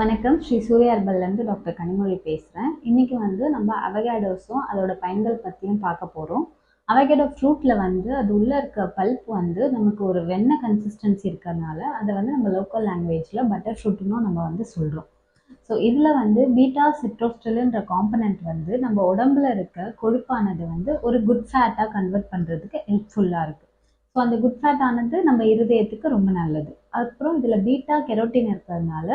வணக்கம். ஸ்ரீ சூர்யா ஹெர்பல்லேருந்து டாக்டர் கனிமொழி பேசுகிறேன் இன்றைக்கி வந்து நம்ம அவகேடோஸும் அதோட பயன்கள் பற்றியும் பார்க்க போகிறோம் அவகேடோ ஃப்ரூட்டில் வந்து அது உள்ளே இருக்க பல்ப் வந்து நமக்கு ஒரு வெண்ணெய் கன்சிஸ்டன்சி இருக்கிறதுனால அதை வந்து நம்ம லோக்கல் லாங்குவேஜில் பட்டர் ஃப்ரூட்டுன்னு நம்ம வந்து சொல்கிறோம் ஸோ இதில் வந்து பீட்டா சிட்ரோஸ்டலுன்ற காம்பனண்ட் வந்து நம்ம உடம்புல இருக்க கொழுப்பானது வந்து ஒரு குட் ஃபேட்டாக கன்வெர்ட் பண்ணுறதுக்கு ஹெல்ப்ஃபுல்லாக இருக்குது ஸோ அந்த குட் ஃபேட் ஆனது நம்ம இருதயத்துக்கு ரொம்ப நல்லது. அதுக்கப்புறம் இதில் பீட்டா கெரோட்டின் இருக்கிறதுனால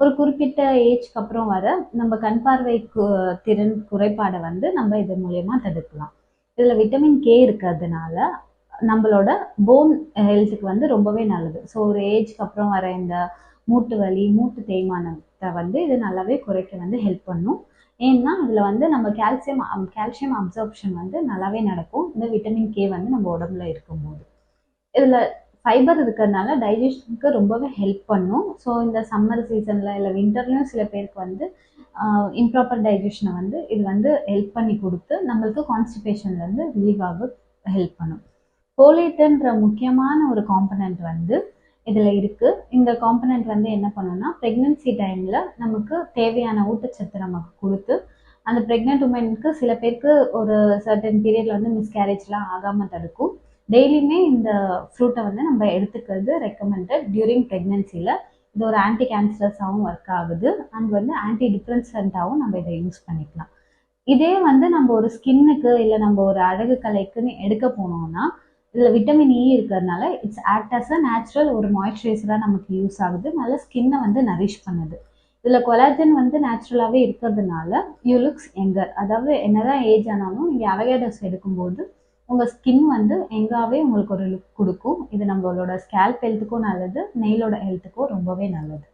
ஒரு குறிப்பிட்ட ஏஜ்க்கு அப்புறம் வர நம்ம கண் பார்வை கு- திறன் குறைபாடை வந்து நம்ம இது மூலயமா தடுக்கலாம். இதில் விட்டமின் கே இருக்கிறதுனால நம்மளோட போன் ஹெல்த்துக்கு வந்து ரொம்பவே நல்லது. ஸோ ஒரு ஏஜ்க்கு அப்புறம் வர இந்த மூட்டு வலி மூட்டு தேய்மானத்தை வந்து இது நல்லாவே குறைக்க வந்து ஹெல்ப் பண்ணும். ஏன்னா இதில் வந்து நம்ம கால்சியம் கால்சியம் அப்சர்ப்ஷன் வந்து நல்லாவே நடக்கும். இந்த விட்டமின் கே வந்து நம்ம உடம்புல இருக்கும்போது இதில் ஃபைபர் இருக்கிறதுனால டைஜஷனுக்கு ரொம்பவே ஹெல்ப் பண்ணும். ஸோ இந்த சம்மர் சீசனில் இல்லை வின்டர்லேயும் சில பேருக்கு வந்து இம்ப்ராப்பர் டைஜஷனை வந்து இது வந்து ஹெல்ப் பண்ணி கொடுத்து நம்மளுக்கு கான்ஸ்டிபேஷன்லேருந்து ரிலீவ் ஆக ஹெல்ப் பண்ணும். போலேட்டுன்ற முக்கியமான ஒரு காம்பனண்ட் வந்து இதில் இருக்குது இந்த காம்பனண்ட் வந்து என்ன பண்ணுன்னா ப்ரெக்னென்சி டைமில் நமக்கு தேவையான ஊட்டச்சத்து நமக்கு கொடுத்து அந்த ப்ரெக்னென்ட் உமனுக்கு சில பேருக்கு ஒரு சர்டன் பீரியடில் வந்து மிஸ்கேரேஜ்லாம் ஆகாமல் தடுக்கும். டெய்லியுமே இந்த ஃப்ரூட்டை வந்து நம்ம எடுத்துக்கிறது ரெக்கமெண்டட் டியூரிங் ப்ரெக்னென்சியில் இது ஒரு ஆன்டி கேன்சரஸாகவும் ஒர்க் ஆகுது. அண்ட் வந்து ஆன்டி டிப்ரென்சண்ட்டாகவும் நம்ம இதை யூஸ் பண்ணிக்கலாம். இதே வந்து நம்ம ஒரு ஸ்கின்னுக்கு இல்லை நம்ம ஒரு அழகு கலைக்குன்னு எடுக்க போனோம்னா இதில் விட்டமின் இ இருக்கிறதுனால it's act as a natural ஒரு மாய்ஸ்சரைசராக நமக்கு யூஸ் ஆகுது. நல்ல ஸ்கின்னை வந்து நரிஷ் பண்ணுது. இதில் கொலாஜன் வந்து நேச்சுரலாகவே இருக்கிறதுனால யூ லுக்ஸ் எங்கர் அதாவது என்னதான் ஏஜ் ஆனாலும் நீங்கள் அவகேடஸ் எடுக்கும்போது உங்கள் ஸ்கின் வந்து எங்காவே உங்களுக்கு ஒரு லுக் கொடுக்கும். இது நம்மளோட ஸ்கேல்ப் ஹெல்த்துக்கும் நல்லது நெயிலோட ஹெல்த்துக்கும் ரொம்பவே நல்லது.